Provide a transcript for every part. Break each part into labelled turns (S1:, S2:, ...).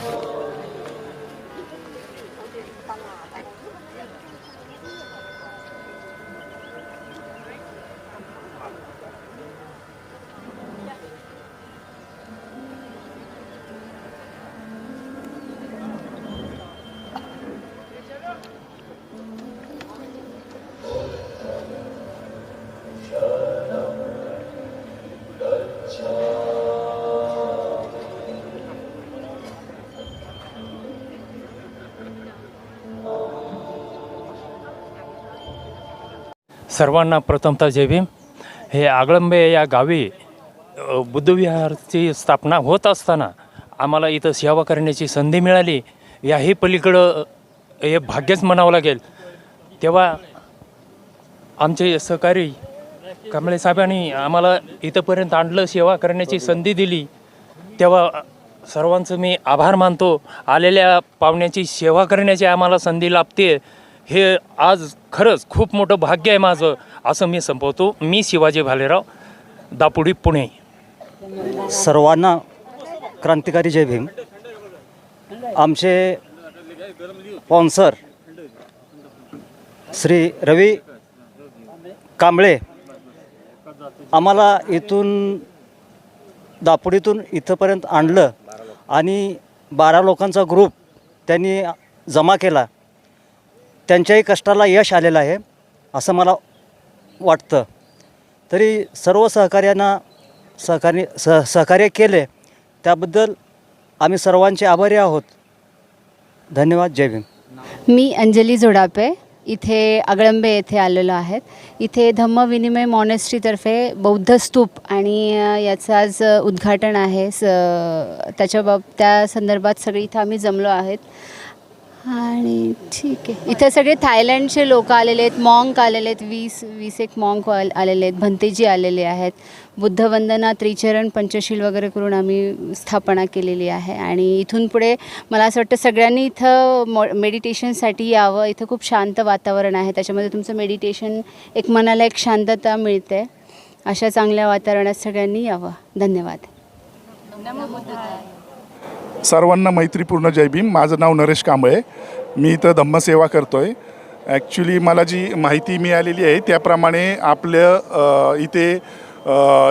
S1: Thank you. सर्वांना प्रथमतः जय भीम. हे आगळंबे या गावी बुद्धविहारची स्थापना होत असताना आम्हाला इथं सेवा करण्याची संधी मिळाली. याही पलीकडं हे भाग्यच म्हणावं लागेल. तेव्हा आमचे सहकारी कांबळे साहेबांनी आम्हाला इथंपर्यंत आणलं सेवा करण्याची संधी दिली. तेव्हा सर्वांचं मी आभार मानतो. आलेल्या पाहुण्याची सेवा करण्याची आम्हाला संधी लाभते हे आज खरंच खूप मोठं भाग्य आहे माझं असं मी संपवतो. मी शिवाजी भालेराव दापुडी पुणे.
S2: सर्वांना क्रांतिकारी जय भीम. आमचे स्पॉन्सर श्री रवी कांबळे आम्हाला इथून दापोडीतून इथंपर्यंत आणलं आणि बारा लोकांचा ग्रुप त्यांनी जमा केला. त्यांच्याही कष्टाला यश आलेलं आहे असं मला वाटतं. तरी सर्व सहकार्यांना सहकार्य सह सहकार्य केले त्याबद्दल आम्ही सर्वांचे आभारी आहोत. धन्यवाद जय भीम.
S3: मी अंजली जोडापे इथे अगळंबे येथे आलेलो आहेत. इथे धम्मविनिमय मॉनेस्ट्रीतर्फे बौद्ध स्तूप आणि याचं आज उद्घाटन आहे. स त्याच्या बाब त्या संदर्भात सगळी इथं आम्ही जमलो आहेत. आणि ठीक आहे. इथं सगळे थायलंडचे लोक आलेले आहेत मॉंक आलेले आहेत वीस वीस एक मॉंक आल- आलेले आहेत भंतेजी आलेले आहेत. बुद्धवंदना त्रिचरण पंचशील वगैरे करून आम्ही स्थापना केलेली आहे. आणि इथून पुढे मला असं वाटतं सगळ्यांनी इथं मॉ मेडिटेशनसाठी यावं. इथं खूप शांत वातावरण आहे. त्याच्यामध्ये तुमचं मेडिटेशन एक मनाला एक शांतता मिळते. अशा चांगल्या वातावरणात सगळ्यांनी यावं. धन्यवाद.
S4: सर्वांना मैत्रीपूर्ण जय भीम. माझं नाव नरेश कांबळे. मी इथं धम्मसेवा करतो आहे ॲक्च्युली मला जी माहिती मिळालेली आहे त्याप्रमाणे आपलं इथे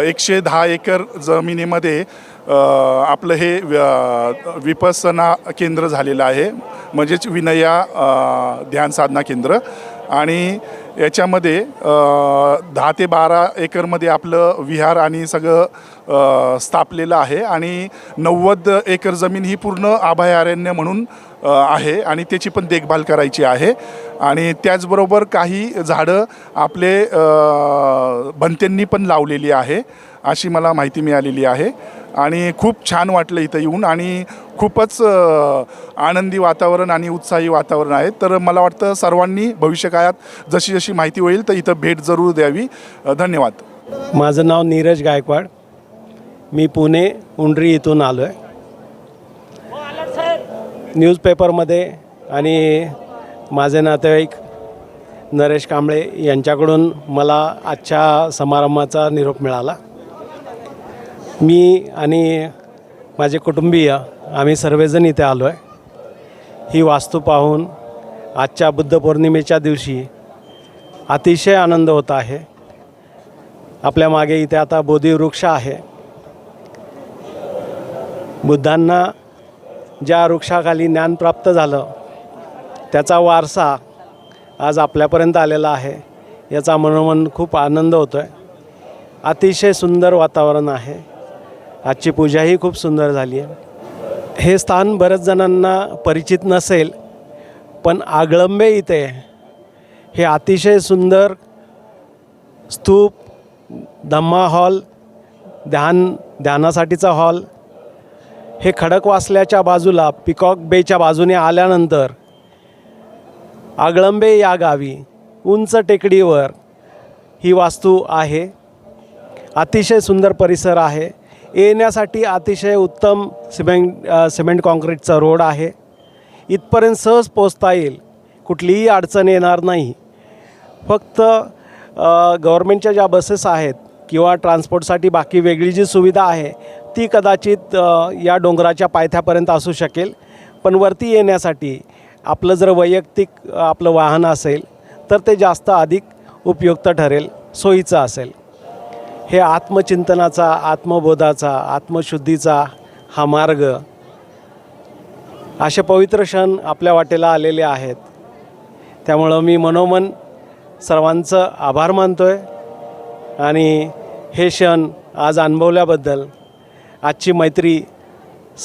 S4: एकशे दहा एकर जमिनीमध्ये आपलं हे व्य- केंद्र झालेलं आहे. म्हणजेच विनया ध्यान साधना केंद्र. आणि याच्यामध्ये दहा ते बारा एकरमध्ये आपलं विहार आणि सगळं स्थापलेलं आहे. आणि नव्वद एकर जमीन ही पूर्ण अभयारण्य म्हणून आहे. आणि त्याची पण देखभाल करायची आहे. आणि त्याचबरोबर काही झाडं आपले भंत्यांनी पण लावलेली आहे अशी मला माहिती मिळालेली आहे. आणि खूप छान वाटलं इथं येऊन आणि खूपच आनंदी वातावरण आणि उत्साही वातावरण आहे. तर मला वाटतं सर्वांनी भविष्यकाळात जशी जशी माहिती होईल तर इथं भेट जरूर द्यावी. धन्यवाद.
S5: माझं नाव नीरज गायकवाड. मी पुणे उंडरी इथून आलो आहे न्यूजपेपरमध्ये आणि माझे नातेवाईक नरेश कांबळे यांच्याकडून मला आजच्या समारंभाचा निरोप मिळाला. मी आणि माझे कुटुंबीय आम्ही सर्वजण इथे आलो आहे ही वास्तू पाहून आजच्या बुद्ध पौर्णिमेच्या दिवशी अतिशय आनंद होत आहे. आपल्या मागे इथे आता बोधिवृक्ष आहे. बुद्धांना ज्या वृक्षाखाली ज्ञान प्राप्त झालं त्याचा वारसा आज आपल्यापर्यंत आलेला आहे याचा मनोमन खूप आनंद होतो आहे अतिशय सुंदर वातावरण आहे. आजची पूजाही खूप सुंदर झाली आहे. हे स्थान बऱ्याच जणांना परिचित नसेल पण आगळंबे इथे हे अतिशय सुंदर स्तूप धम्मा हॉल ध्यान ध्यानासाठीचा हॉल. हे खडकवासल्याच्या बाजूला पिकॉक बेच्या बाजूने आल्यानंतर आगळंबे या गावी उंच टेकडीवर ही वास्तू आहे. अतिशय सुंदर परिसर आहे. येण्यासाठी अतिशय उत्तम सिमेंट सिमेंट काँक्रीटचा रोड आहे. इथपर्यंत सहज पोचता येईल. कुठलीही अडचण येणार नाही. फक्त गव्हर्मेंटच्या ज्या बसेस आहेत किंवा ट्रान्सपोर्टसाठी बाकी वेगळी जी सुविधा आहे ती कदाचित या डोंगराच्या पायथ्यापर्यंत असू शकेल. पण वरती येण्यासाठी आपलं जर वैयक्तिक आपलं वाहन असेल तर ते जास्त अधिक उपयुक्त ठरेल सोयीचं असेल. हे आत्मचिंतनाचा आत्मबोधाचा आत्मशुद्धीचा हा मार्ग असे पवित्र क्षण आपल्या वाटेला आलेले आहेत. त्यामुळं मी मनोमन सर्वांचं आभार मानतो आहे आणि हे क्षण आज अनुभवल्याबद्दल आजची मैत्री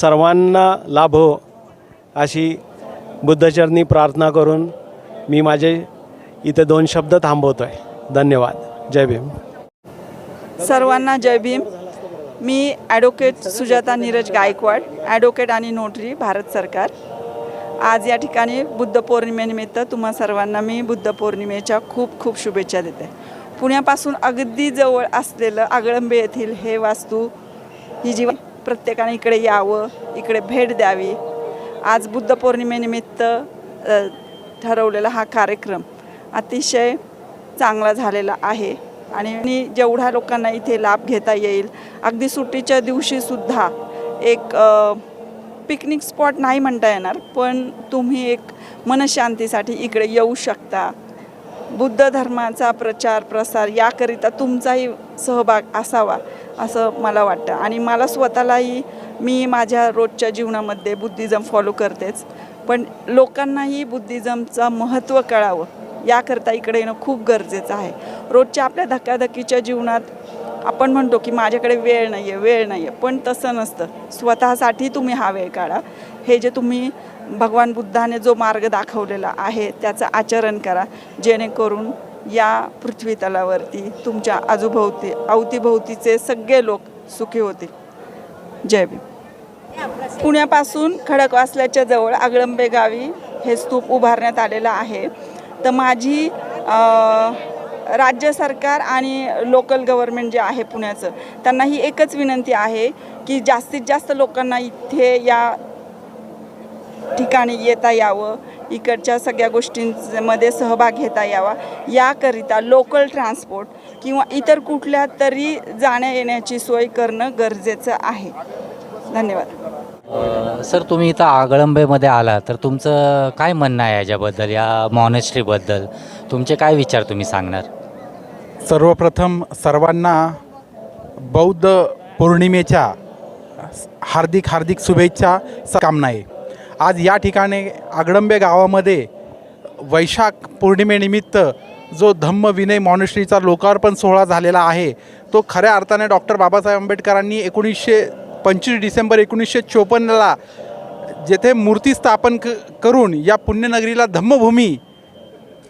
S5: सर्वांना लाभो हो अशी बुद्धचरणी प्रार्थना करून मी माझे इथे दोन शब्द थांबवतो आहे धन्यवाद. जय भीम.
S6: सर्वांना जय भीम. मी ॲडव्होकेट सुजाता नीरज गायकवाड ॲडव्होकेट आणि नोटरी भारत सरकार. आज या ठिकाणी बुद्ध पौर्णिमेनिमित्त तुम्हा सर्वांना मी बुद्ध पौर्णिमेच्या खूप खूप शुभेच्छा देते. पुण्यापासून अगदी जवळ असलेलं आगळंबे येथील हे वास्तू ही जी प्रत्येकाने इकडे यावं इकडे भेट द्यावी. आज बुद्ध पौर्णिमेनिमित्त ठरवलेला हा कार्यक्रम अतिशय चांगला झालेला आहे. आणि जेवढ्या लोकांना इथे लाभ घेता येईल अगदी सुट्टीच्या दिवशीसुद्धा एक पिकनिक स्पॉट नाही म्हणता येणार पण तुम्ही एक मनशांतीसाठी इकडे येऊ शकता. बुद्ध धर्माचा प्रचार प्रसार याकरिता तुमचाही सहभाग असावा असं मला वाटतं. आणि मला स्वतःलाही मी माझ्या रोजच्या जीवनामध्ये बुद्धिझम फॉलो करतेच. पण लोकांनाही बुद्धिझमचं महत्त्व कळावं. याकरता इकडे येणं खूप गरजेचं आहे. रोजच्या आपल्या धकाधकीच्या जीवनात आपण म्हणतो की माझ्याकडे वेळ नाही आहे वेळ नाही आहे पण तसं नसतं. स्वतःसाठी तुम्ही हा वेळ काढा. हे जे तुम्ही भगवान बुद्धाने जो मार्ग दाखवलेला आहे त्याचं आचरण करा. जेणेकरून या पृथ्वी तलावरती तुमच्या आजूभोवती अवतीभोवतीचे सगळे लोक सुखी होतील. जय भीम. पुण्यापासून खडकवासल्याच्या जवळ आगळंबे गावी हे स्तूप उभारण्यात आलेलं आहे. तर माझी राज्य सरकार आणि लोकल गव्हर्मेंट जे आहे पुण्याचं त्यांना ही एकच विनंती आहे की जास्तीत जास्त लोकांना इथे या ठिकाणी येता यावं इकडच्या सगळ्या गोष्टींमध्ये सहभाग घेता यावा. याकरिता लोकल ट्रान्सपोर्ट किंवा इतर कुठल्या तरी जाण्या येण्याची सोय करणं गरजेचं आहे. धन्यवाद.
S7: सर तुम्ही इथं आगळंबेमध्ये आला तर तुमचं काय म्हणणं आहे याच्याबद्दल या मॉनेस्ट्रीबद्दल तुमचे काय विचार तुम्ही सांगणार?
S8: सर्वप्रथम सर्वांना बौद्ध पौर्णिमेच्या हार्दिक हार्दिक शुभेच्छा कामना आहे आज या ठिकाणी आगडंबे गावामध्ये वैशाख पौर्णिमेनिमित्त जो धम्म विनय मॉनेस्ट्रीचा लोकार्पण सोहळा झालेला आहे तो खऱ्या अर्थाने डॉक्टर बाबासाहेब आंबेडकरांनी एकोणीसशे पंचवीस डिसेंबर एकोणीसशे चोपन्नला जेथे मूर्ती स्थापन क करून या पुण्यनगरीला धम्मभूमी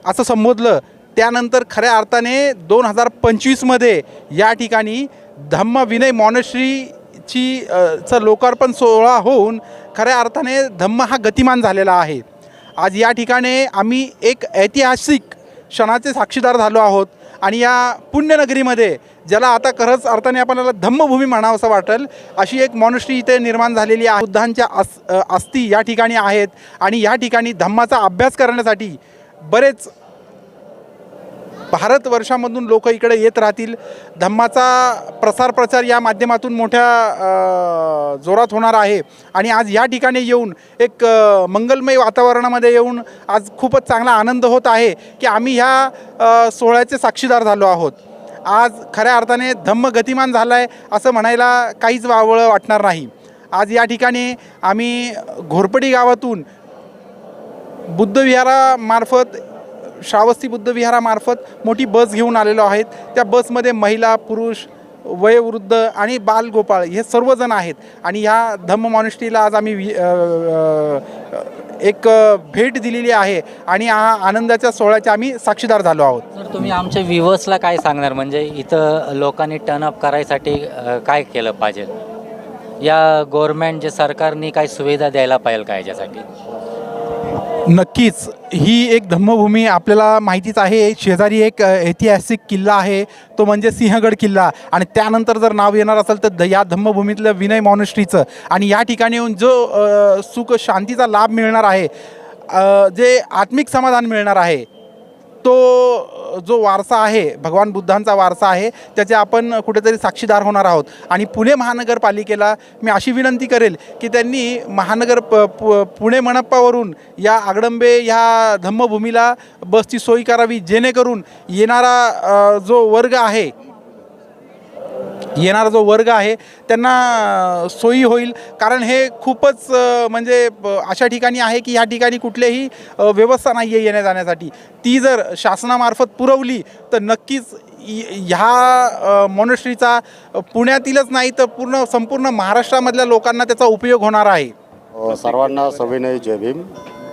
S8: असं संबोधलं त्यानंतर खऱ्या अर्थाने दोन हजार पंचवीसमध्ये या ठिकाणी धम्म विनय चं लोकार्पण सोहळा होऊन खऱ्या अर्थाने धम्म हा गतिमान झालेला आहे. आज या ठिकाणी आम्ही एक ऐतिहासिक क्षणाचे साक्षीदार झालो आहोत. आणि या पुण्यनगरीमध्ये ज्याला आता खरंच अर्थाने आपल्याला धम्मभूमी म्हणावं असं वाटेल अशी एक मॉनेस्ट्री इथे निर्माण झालेली आहे. बुद्धांच्या अस अस्थी या ठिकाणी आहेत आणि या ठिकाणी धम्माचा अभ्यास करण्यासाठी बरेच भारतवर्षामधून लोक इकडे येत राहतील. धम्माचा प्रसार प्रचार या माध्यमातून मोठ्या जोरात होणार आहे. आणि आज या ठिकाणी येऊन एक मंगलमय वातावरणामध्ये येऊन आज खूपच चांगला आनंद होत आहे की आम्ही ह्या सोहळ्याचे साक्षीदार झालो आहोत. आज खऱ्या अर्थाने धम्म गतिमान झाला आहे असं म्हणायला काहीच वावळं वाटणार नाही. आज या ठिकाणी आम्ही घोरपडी गावातून बुद्धविहारामार्फत श्रावस्ती बुद्धविहारामार्फत मोठी बस घेऊन आलेलो आहेत. त्या बसमध्ये महिला पुरुष वयोवृद्ध आणि बालगोपाळ हे सर्वजण आहेत. आणि ह्या धम्म आज आम्ही वि- एक भेट दिलेली आहे आणि हा आनंदाच्या सोहळ्याचे आम्ही साक्षीदार झालो आहोत.
S7: सर तुम्ही आमच्या विवसला काय सांगणार? म्हणजे इथं लोकांनी टर्न अप करायसाठी काय केलं पाहिजे? या गव्हर्मेंट जे सरकारने काय सुविधा द्यायला पाहिजे का याच्यासाठी?
S8: नक्कीच. ही एक धम्मभूमी आपल्याला माहितीच आहे. शेजारी एक ऐतिहासिक किल्ला आहे. तो म्हणजे सिंहगड किल्ला. आणि त्यानंतर जर नाव येणार असेल तर द या धम्मभूमीतलं विनय मॉनेस्ट्रीचं आणि या ठिकाणी येऊन जो सुख शांतीचा लाभ मिळणार आहे जे आत्मिक समाधान मिळणार आहे तो जो वारसा आहे भगवान बुद्धांचा वारसा आहे त्याचे आपण कुठेतरी साक्षीदार होणार आहोत. आणि पुणे महानगरपालिकेला मी अशी विनंती करेल की त्यांनी महानगर प पु- पुणे मनप्पावरून या आगडंबे ह्या धम्मभूमीला बसची सोय करावी जेणेकरून येणारा जो वर्ग आहे येणारा जो वर्ग आहे त्यांना सोयी होईल. कारण हे खूपच म्हणजे अशा ठिकाणी आहे की ह्या ठिकाणी कुठलेही व्यवस्था नाही आहे येण्या जाण्यासाठी ती जर शासनामार्फत पुरवली तर नक्कीच ह्या मॉनेस्ट्रीचा पुण्यातीलच नाही तर पूर्ण संपूर्ण महाराष्ट्रामधल्या लोकांना त्याचा उपयोग होणार आहे.
S9: सर्वांना सविनय जय भीम.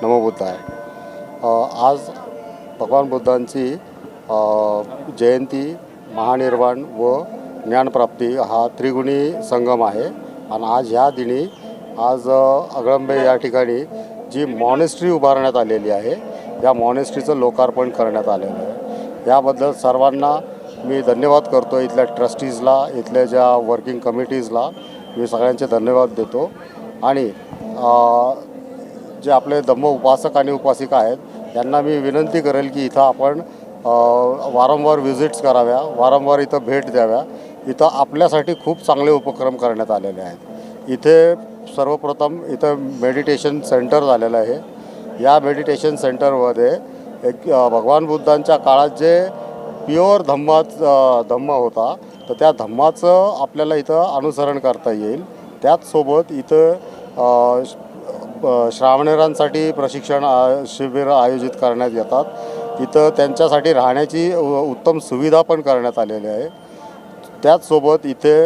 S9: नमोबुद्ध आहे. आज भगवान बुद्धांची जयंती महानिर्वाण व ज्ञानप्राप्ती हा त्रिगुणी संगम आहे. आणि आज ह्या दिनी आज अगळंबे या ठिकाणी जी मॉनेस्ट्री उभारण्यात आलेली आहे या मॉनेस्ट्रीचं लोकार्पण करण्यात आलेलं आहे. याबद्दल सर्वांना मी धन्यवाद करतो इथल्या ट्रस्टीजला इथल्या ज्या वर्किंग कमिटीजला मी सगळ्यांचे धन्यवाद देतो. आणि जे आपले धम्म उपासक आणि उपासिका आहेत यांना मी विनंती करेल की इथं आपण वारंवार व्हिजिट्स कराव्या वारंवार इथं भेट द्याव्या. इथं आपल्यासाठी खूप चांगले उपक्रम करण्यात आलेले आहेत. इथे सर्वप्रथम इथं मेडिटेशन सेंटर झालेलं आहे. या मेडिटेशन सेंटरमध्ये एक भगवान बुद्धांच्या काळात जे प्युअर धम्माच धम्म होता तर त्या धम्माचं आपल्याला इथं अनुसरण करता येईल. त्याचसोबत इथं श्रावणेरांसाठी प्रशिक्षण शिबिरं आयोजित करण्यात येतात. इथं त्यांच्यासाठी राहण्याची उत्तम सुविधा पण करण्यात आलेली आहे. त्याचसोबत इथे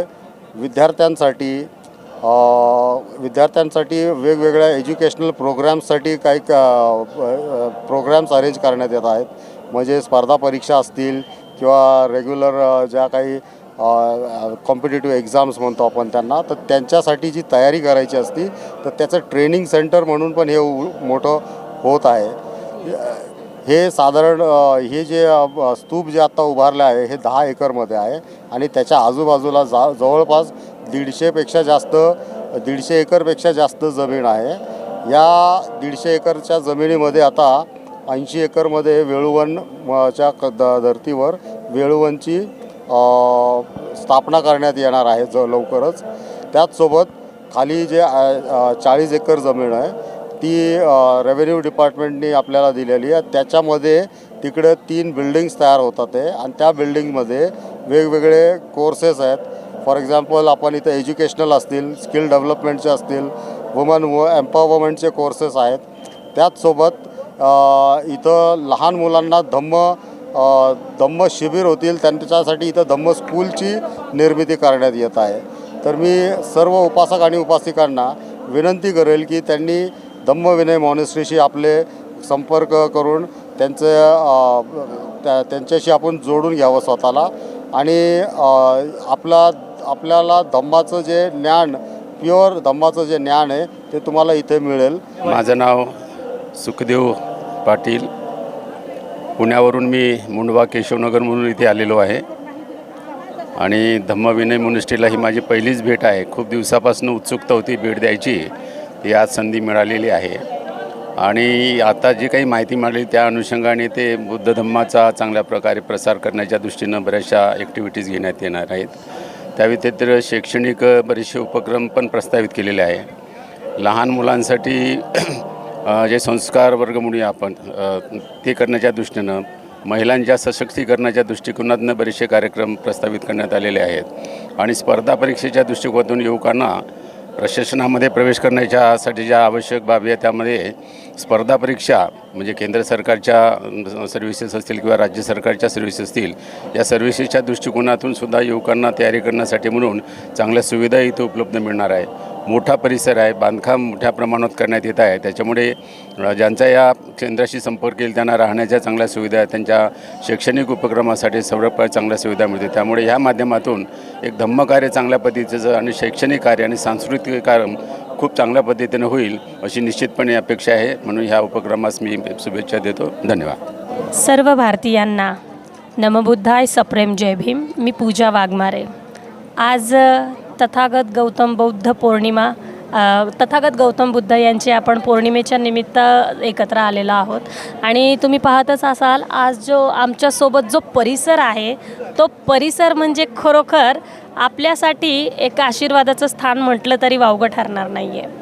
S9: विद्यार्थ्यांसाठी विद्यार्थ्यांसाठी वेगवेगळ्या एज्युकेशनल प्रोग्राम्ससाठी काही प्रोग्राम्स अरेंज करण्यात येत आहेत. म्हणजे स्पर्धा परीक्षा असतील किंवा रेग्युलर ज्या काही कॉम्पिटेटिव्ह एक्झाम्स म्हणतो आपण त्यांना तर त्यांच्यासाठी जी तयारी करायची असती तर त्याचं ट्रेनिंग सेंटर म्हणून पण हे मोठं होत आहे. हे साधारण हे जे स्तूप जे आत्ता उभारले आहे हे दहा एकरमध्ये आहे आणि त्याच्या आजूबाजूला जा जवळपास दीडशेपेक्षा जास्त दीडशे एकरपेक्षा जास्त जमीन आहे. या दीडशे एकरच्या जमिनीमध्ये आता ऐंशी एकरमध्ये वेळुवन च्या क द धर्तीवर वेळुवनची स्थापना करण्यात येणार आहे ज लवकरच. त्याचसोबत खाली जे चाळीस एकर जमीन आहे ती रेव्हेन्यू डिपार्टमेंटनी आपल्याला दिलेली आहे. त्याच्यामध्ये तिकडे तीन बिल्डिंग्स तयार होतात आहे आणि त्या बिल्डिंगमध्ये वेगवेगळे कोर्सेस आहेत. फॉर एक्झाम्पल आपण इथं एज्युकेशनल असतील स्किल डेव्हलपमेंटचे असतील वुमन व एम्पॉवरमेंटचे कोर्सेस आहेत. त्याचसोबत इथं लहान मुलांना धम्म धम्म शिबिर होतील. त्यांच्यासाठी इथं धम्म स्कूलची निर्मिती करण्यात येत आहे. तर मी सर्व उपासक आणि उपासिकांना विनंती करेल की त्यांनी धम्मविनय मॉनेस्ट्रीशी आपले संपर्क करून त्यांचं त्या त्यांच्याशी आपण जोडून घ्यावं स्वतःला. आणि आपला आपल्याला धम्माचं जे ज्ञान प्युअर धम्माचं जे ज्ञान आहे ते तुम्हाला इथे मिळेल.
S10: माझं नाव सुखदेव पाटील. पुण्यावरून मी मुंडवा केशवनगर म्हणून इथे आलेलो आहे. आणि धम्मविनय मुनिष्ठीला ही माझी पहिलीच भेट आहे. खूप दिवसापासून उत्सुकता होती भेट द्यायची. या संधी मिळालेली आहे. आणि आता जी काही माहिती मिळाली त्या अनुषंगाने ते बुद्ध धम्माचा चांगल्या प्रकारे प्रसार करण्याच्या दृष्टीनं बऱ्याचशा ॲक्टिव्हिटीज घेण्यात येणार आहेत. त्या व्यतिरिक्त शैक्षणिक बरेचसे उपक्रम पण प्रस्तावित केलेले आहे. लहान मुलांसाठी जे संस्कार वर्ग म्हणूया आपण ते करण्याच्या दृष्टीनं महिलांच्या सशक्तीकरणाच्या दृष्टिकोनातून बरेचसे कार्यक्रम प्रस्तावित करण्यात आलेले आहेत. आणि स्पर्धा परीक्षेच्या दृष्टिकोनातून युवकांना प्रशासनामध्ये प्रवेश करण्याच्यासाठी ज्या आवश्यक बाबी आहे त्यामध्ये स्पर्धा परीक्षा म्हणजे केंद्र सरकारच्या सर्व्हिसेस असतील किंवा राज्य सरकारच्या सर्व्हिसेस असतील या सर्व्हिसेसच्या दृष्टिकोनातून सुद्धा युवकांना तयारी करण्यासाठी म्हणून चांगल्या सुविधा इथं उपलब्ध मिळणार आहे. मोठा परिसर आहे बांधकाम मोठ्या प्रमाणात करण्यात येत आहे. त्याच्यामुळे ज्यांचा या केंद्राशी संपर्क येईल त्यांना राहण्याच्या चांगल्या सुविधा आहेत त्यांच्या शैक्षणिक उपक्रमासाठी सर्व चांगल्या सुविधा मिळते त्यामुळे ह्या माध्यमातून एक धम्मकार्य चांगल्या पद्धतीचं आणि शैक्षणिक कार्य आणि सांस्कृतिक कार्य खूप चांगल्या पद्धतीनं होईल अशी निश्चितपणे अपेक्षा आहे. म्हणून ह्या उपक्रमास मी शुभेच्छा देतो. धन्यवाद.
S11: सर्व भारतीयांना नमबुद्धाय सप्रेम जय भीम. मी पूजा वाघमारे. आज तथागत गौतम बौद्ध पौर्णिमा तथागत गौतम बुद्ध यांची आपण पौर्णिमेच्या निमित्त एकत्र आलेलो आहोत. आणि तुम्ही पाहतच असाल आज जो आमच्यासोबत जो परिसर आहे तो परिसर म्हणजे खरोखर आपल्यासाठी एक आशीर्वादाचं स्थान म्हटलं तरी वावगं ठरणार नाही आहे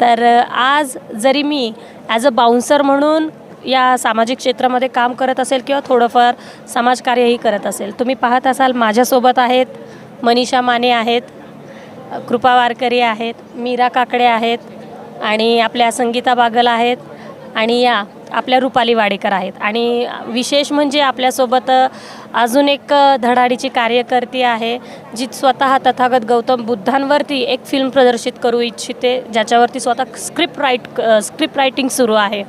S11: तर आज जरी मी ॲज अ बाउन्सर म्हणून या सामाजिक क्षेत्रामध्ये काम करत असेल किंवा थोडंफार समाजकार्यही करत असेल तुम्ही पाहत असाल माझ्यासोबत आहेत मनीषा माने आहेत कृपा वारकरी आहेत मीरा काकडे आहेत आणि आपल्या संगीता बागल आहेत आणि या आपल्या रुपाली वाडेकर आहेत. आणि विशेष म्हणजे आपल्यासोबत अजून एक धडाडीची कार्यकर्ती आहे जी स्वतः तथागत गौतम बुद्धांवरती एक फिल्म प्रदर्शित करू इच्छिते ज्याच्यावरती स्वतः स्क्रिप्ट राईट स्क्रिप्ट रायटिंग सुरू आहे.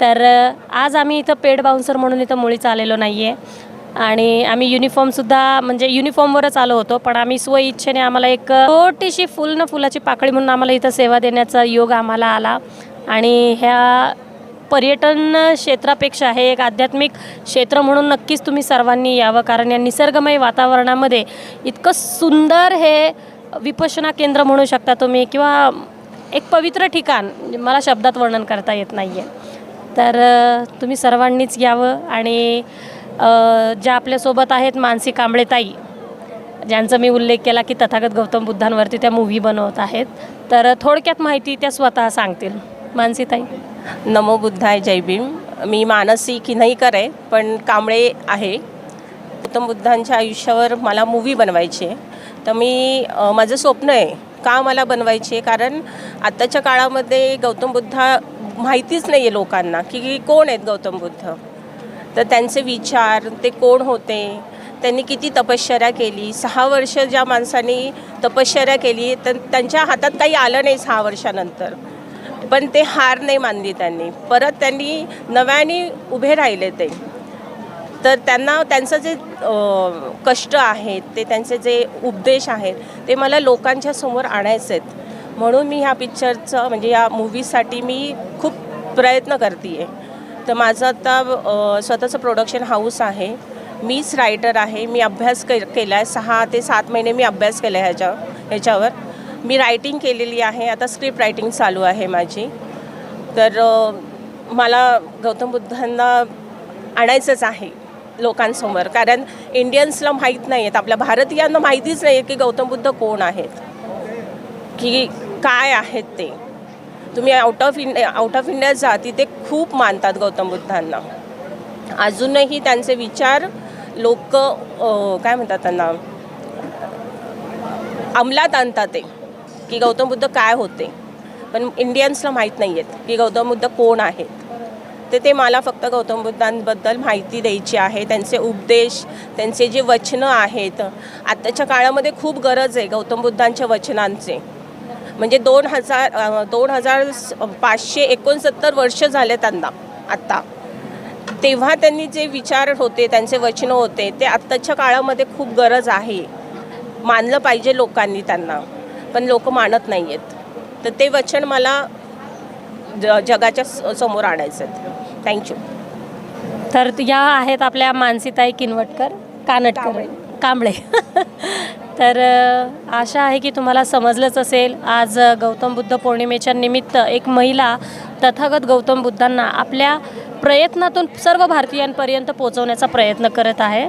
S11: तर आज आम्ही इथं पेड बाउन्सर म्हणून इथं मुळीच आलेलो नाही आहे आणि आम्ही युनिफॉर्मसुद्धा म्हणजे युनिफॉर्मवरच आलो होतो पण आम्ही स्वइच्छेने आम्हाला एक छोटीशी फुल न फुलाची पाकळी म्हणून आम्हाला इथं सेवा देण्याचा योग आम्हाला आला. आणि ह्या पर्यटन क्षेत्रापेक्षा हे एक आध्यात्मिक क्षेत्र म्हणून नक्कीच तुम्ही सर्वांनी यावं कारण या निसर्गमय वातावरणामध्ये इतकं सुंदर हे विपशना केंद्र म्हणू शकता तुम्ही किंवा एक पवित्र ठिकाण मला शब्दात वर्णन करता येत नाही आहे तर तुम्ही सर्वांनीच यावं आणि ज्या आपल्यासोबत आहेत मानसी कांबळेताई ज्यांचा मी उल्लेख केला की तथागत गौतम बुद्धांवरती त्या मूव्ही बनवत आहेत. तर थोडक्यात माहिती त्या स्वतः सांगतील. मानसीताई.
S12: नमो बुद्धाय जय भीम. मी मानसी की नाही आहे पण कांबळे आहे. गौतम बुद्धांच्या आयुष्यावर मला मूव्ही बनवायची आहे. तर मी माझं स्वप्न आहे का मला बनवायची आहे? कारण आत्ताच्या काळामध्ये गौतम बुद्धा माहितीच नाही आहे लोकांना की कोण आहेत गौतम बुद्ध. तर त्यांचे विचार ते कोण होते? त्यांनी किती तपश्चर्या केली? सहा वर्ष ज्या माणसांनी तपश्चर्या केली तर त्यांच्या हातात काही आलं नाही सहा वर्षानंतर. पण ते हार नाही मानली त्यांनी. परत त्यांनी नव्याने उभे राहिले ते. तर त्यांना त्यांचं जे कष्ट आहेत ते त्यांचे जे उपदेश आहेत ते मला लोकांच्या समोर आणायचे आहेत. म्हणून मी ह्या पिक्चरचं म्हणजे या मूवीसाठी मी खूप प्रयत्न करते आहे तर माझं आता स्वतःचं प्रोडक्शन हाऊस आहे. मीच रायटर आहे. मी अभ्यास के केला आहे सहा ते सात महिने मी अभ्यास केला आहे ह्याच्या ह्याच्यावर. मी रायटिंग केलेली आहे. आता स्क्रिप्ट रायटिंग चालू आहे माझी. तर मला गौतम बुद्धांना आणायचंच आहे लोकांसमोर. कारण इंडियन्सला माहीत नाही आहेत आपल्या भारतीयांना माहितीच नाही आहे की गौतम बुद्ध कोण आहेत. की काय आहेत ते. तुम्ही out of India out of India जा तिथे खूप मानतात गौतम बुद्धांना. अजूनही त्यांचे विचार लोक काय म्हणतात त्यांना? अंमलात आणतात ते की गौतम बुद्ध काय होते? पण इंडियन्सला माहीत नाही आहेत की गौतम बुद्ध कोण आहेत. तर ते मला फक्त गौतम बुद्धांबद्दल माहिती द्यायची आहे त्यांचे उपदेश त्यांचे जे वचनं आहेत. आत्ताच्या काळामध्ये खूप गरज आहे गौतम बुद्धांच्या वचनांचे. म्हणजे दोन हजार दोन हजार पाचशे एकोणसत्तर वर्ष झाले त्यांना आत्ता. तेव्हा त्यांनी जे विचार होते त्यांचे वचनं होते ते आत्ताच्या काळामध्ये खूप गरज आहे. मानलं पाहिजे लोकांनी त्यांना पण लोक मानत नाही आहेत तर ते वचन मला ज जगाच्या समोर आणायचं आहे. थँक्यू
S11: तर या आहेत आपल्या मानसीताई किनवटकर कानटकर कांबळे. तर आशा आहे की तुम्हाला समजलंच असेल. आज गौतम बुद्ध पौर्णिमेच्या निमित्त एक महिला तथागत गौतम बुद्धांना आपल्या प्रयत्नातून सर्व भारतीयांपर्यंत पोहोचवण्याचा प्रयत्न करत आहे.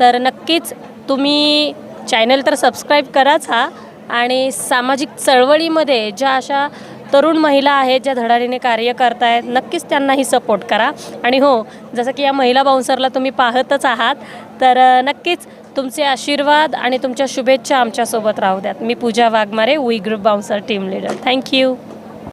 S11: तर नक्कीच तुम्ही चॅनल तर सबस्क्राईब कराच हा आणि सामाजिक चळवळीमध्ये ज्या अशा तरुण महिला आहेत ज्या धडाडीने कार्य करत आहेत नक्कीच त्यांनाही सपोर्ट करा. आणि हो जसं की या महिला बाउन्सरला तुम्ही पाहतच आहात तर नक्कीच तुमचे आशीर्वाद आणि तुमच्या शुभेच्छा आमच्यासोबत राहू द्यात. मी Pooja Waghmare V group bouncer team leader thank you